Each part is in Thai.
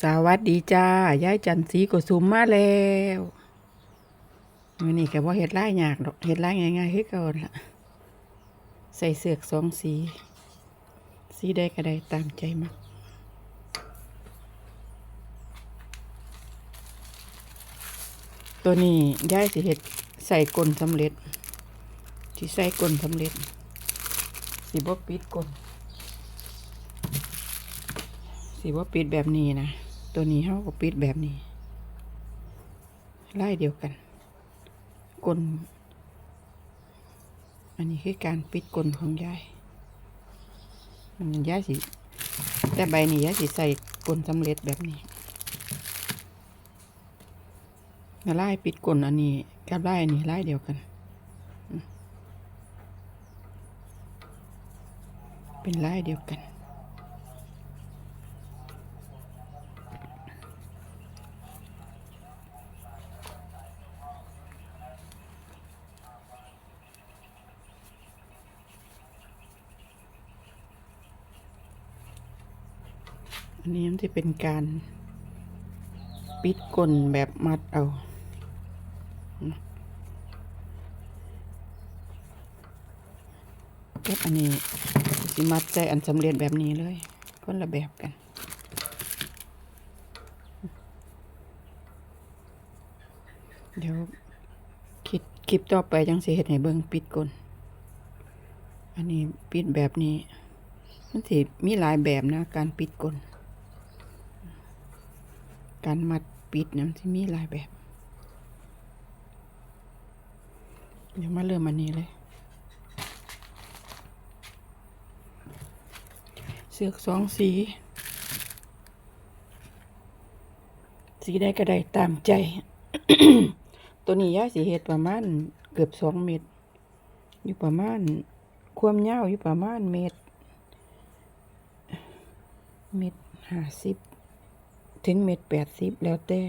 สวัสดีจ้า ยายจันสีกุสุมมาแล้วมือนี้ก็บ่เฮ็ดลายยากดอกเฮ็ดลายง่ายๆคือเก่าล่ะใส่เสือกสองสี สีใดก็ได้ตามใจมักตัวนี้ยายสิเฮ็ดใส่กลนสำเร็จสิใส่กลนสำเร็จ สิบ่ปิดกล สิว่าปิดแบบนี้นะ ตัวนี้เขาก็ปิดแบบนี้ ไล่เดียวกัน กล อันนี้คือการปิดกลของยายมันยายสิแต่ใบนี้ยายสิใส่กลสำเร็จแบบนี้ล้วไล่ปิดกลอันนี้กับไล่อันนี้ไล่เดียวกัน เป็นไล่เดียวกัน อันนี้มันจะเป็นการปิดกลแบบมัดเอาเก็บอันนี้สิมัดใจอันสำเร็จแบบนี้เลยคนละแบบกันเดี๋ยวคิดคลิปต่อไปจังสิเฮ็ดให้เบิ่งปิดกลอันนี้ปิดแบบนี้ มันสิมีหลายแบบนะ การปิดกล การมัดปิดเนี่ยมันสิมีหลายแบบ เดี๋ยวมาเริ่มอันนี้เลย เสือกสองสี สีใดก็ได้ตามใจ ตัวนี้ยาสีเฮ็ดประมาณเกือบสองเมตร อยู่ประมาณ ความยาวอยู่ประมาณเมตร เม็ดห้าสิบ ถึงเม็ดแปดสิบแล้วแต่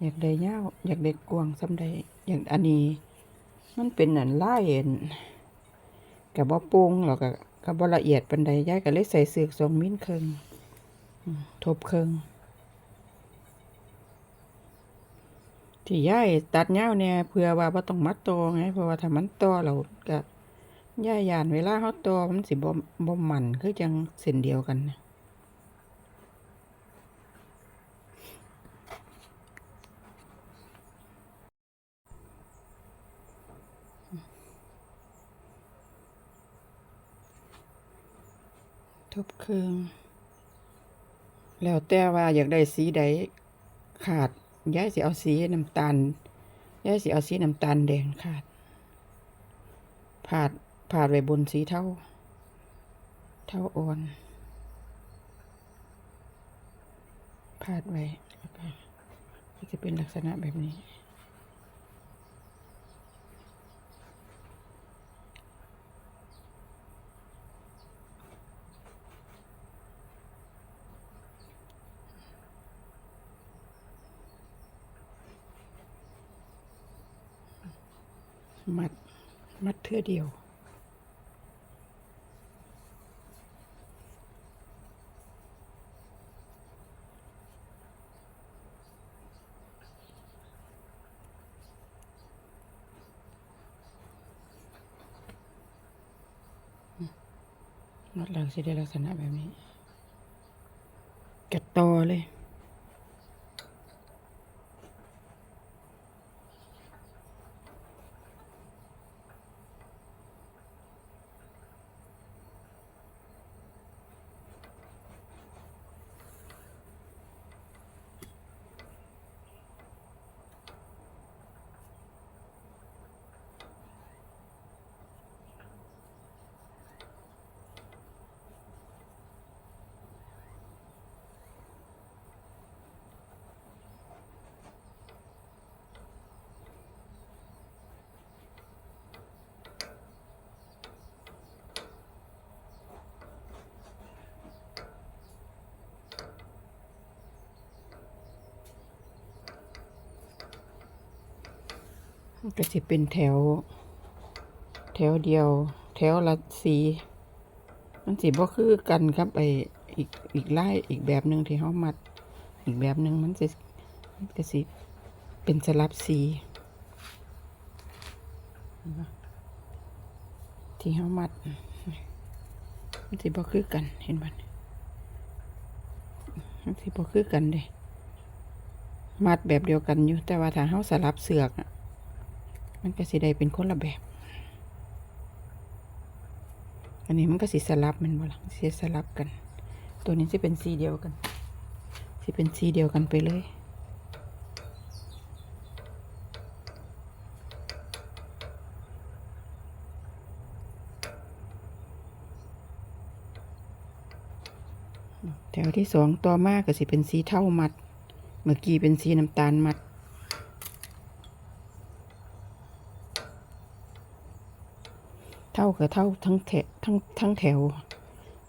อยากได้ยาวอยากได้กวางสำใดอย่างอันนี้ มันเป็นอันลายเอ็นกับบ่ปร่งหรอกกับกับบ่ละเอียดปานใดย้ายก็เลยใส่เสือกสองมิ้นครึ่งอืมทบครึ่งที่ย้ายตัดยาวเนี่ยเพื่อว่าบ่ต้องมัดตอไงเพราะว่าถ้ามันตอเราก็ย้ายยานเวลาเฮาตอมันสิบ่บ่มันคือจังเส้นเดียวกันนะ ทบเครื่อง แล้วแต่ว่าอยากได้สีใดขาดย้ายสิเอาสีน้ำตาลย้ายสิเอาสีน้ำตาลแดงขาดผาดผาดไว้บนสีเท่า เท่าอ่อนผาดไว้แล้วก็จะเป็นลักษณะแบบนี้ มัด มัดเทื่อเดียว มัดหลังสิได้ลักษณะแบบนี้กัดตอเลย ก็จะเป็นแถว แถวเดียว แถวละสี มันสิบ่คือกันครับไออีกอีกไล่อีกแบบหนึ่งที่เขามัด อีกแบบหนึ่งมันจะมันก็สิเป็นสลับสีที่เฮามัดมันสิบ่คือกันเห็นบ่มันสิบ่คือกันเด้มัดแบบเดียวกันอยู่แต่ว่าถ้าเฮาสลับเสือกอะ มันก็สิได้เป็นคนละแบบ อันนี้มันก็สิสลับมันบ่ล่ะสิสลับกัน ตัวนี้สิเป็นสีเดียวกันสิเป็นสีเดียวกันไปเลยแถวที่สองต่อมาก็สิเป็นสีเท่ามัด เมื่อกี้เป็นสีน้ำตาลมัด ท่ากับเท่าทั้งแถทั้งทั้งแถว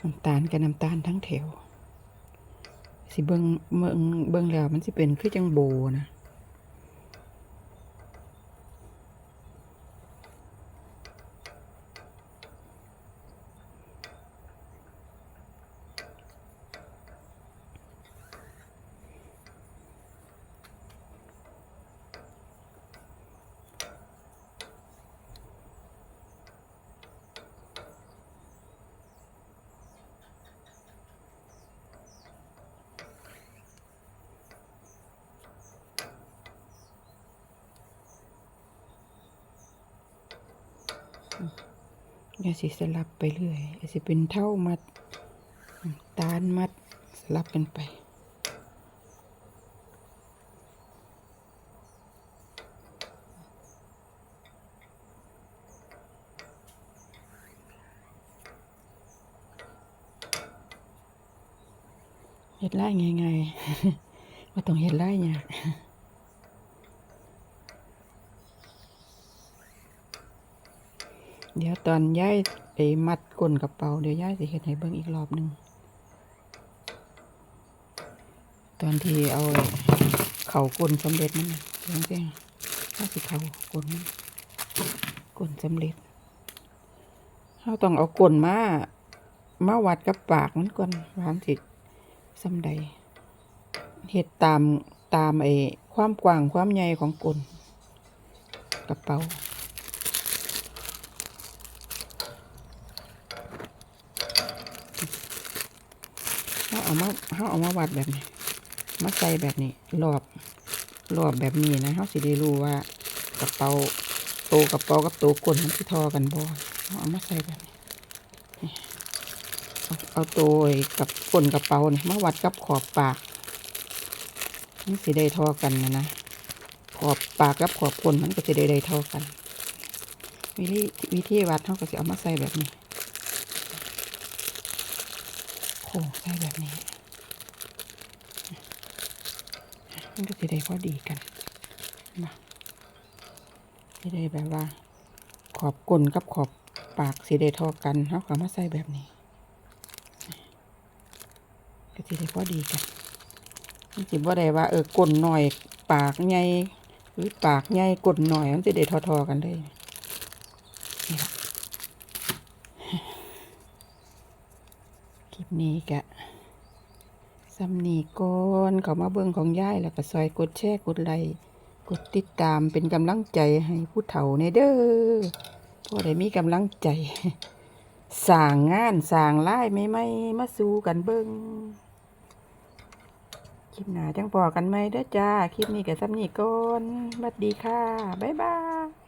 น้ำตาลกับน้ำตาลทั้งแถว สิเบิงเบิงเบิงแล้วมันสิเป็นคือจังโบนะ ย่าสิสลับไปเรื่อยอย่าสิเป็นเท่ามัดตาลมัดสลับกันไปเฮ็ดไล่ไงๆว่าต้องเฮ็ดไล่ยาก เดี๋ยวตอนย้ายไปมัดก้นกระเป๋าเดี๋ยวย้ายสิเฮ็ดให้เบิ่งอีกรอบหนึ่งตอนที่เอาเข่าก้นสำเร็จมันนะเดี๋ยวจังถ้าสิเข่าก้นมันก้นสำเร็จเราต้องเอาก้นมามาวัดกับปากมันก่อนวามันสิสำใดเฮ็ดตามตามไอ้ความกว้างความใหญ่ของก้นกระเป๋า เขาเอามาเขาเอามาวัดแบบนี้ มาใส่แบบนี้ รอบ รอบแบบนี้นะเขาสิได้รู้ว่ากระเป๋าโตกระเป๋ากับโตก้นมันสิทอกันบ่เขาเอามาใส่แบบนี้ เอาเอาโตกับก้นกระเป๋าเนี่ยมาวัดกับขอบปากมันสิได้ทอกันนะนะขอบปากกับขอบก้นมันก็สิได้ได้ท่ากัน วิธีวิธีวัดเขาก็สิเอามาใส่แบบนี้ โค้งใส่แบบนี้ มันก็จะได้พอดีกันนะสิได้แบบว่า ขอบก้นกับขอบปากสิได้เท่ากันเขาก็มาใส่แบบนี้ ก็สิได้พอดีกันมันสิบ่ได้ว่าเออก้นหน่อย ปากใหญ่หรือปากใหญ่ก้นหน่อยมันสิได้ทอๆกันเลยนี่ล่ะ คลิปนี้กะสำนีก่อนเขามาเบิ่งของย่ายแล้วก็ซอยกดแชร์กดไลค์กดติดตามเป็นกำลังใจให้ผู้เฒ่าในเด้อพอได้มีกำลังใจสร้างงานสร้างรายไม่ไม่มาสู้กันเบิ่งคลิปหนาจังพอกันไหมเด้อจ้า คลิปนี้ก็สำนีก่อนสวัสดีค่ะ บ๊ายบาย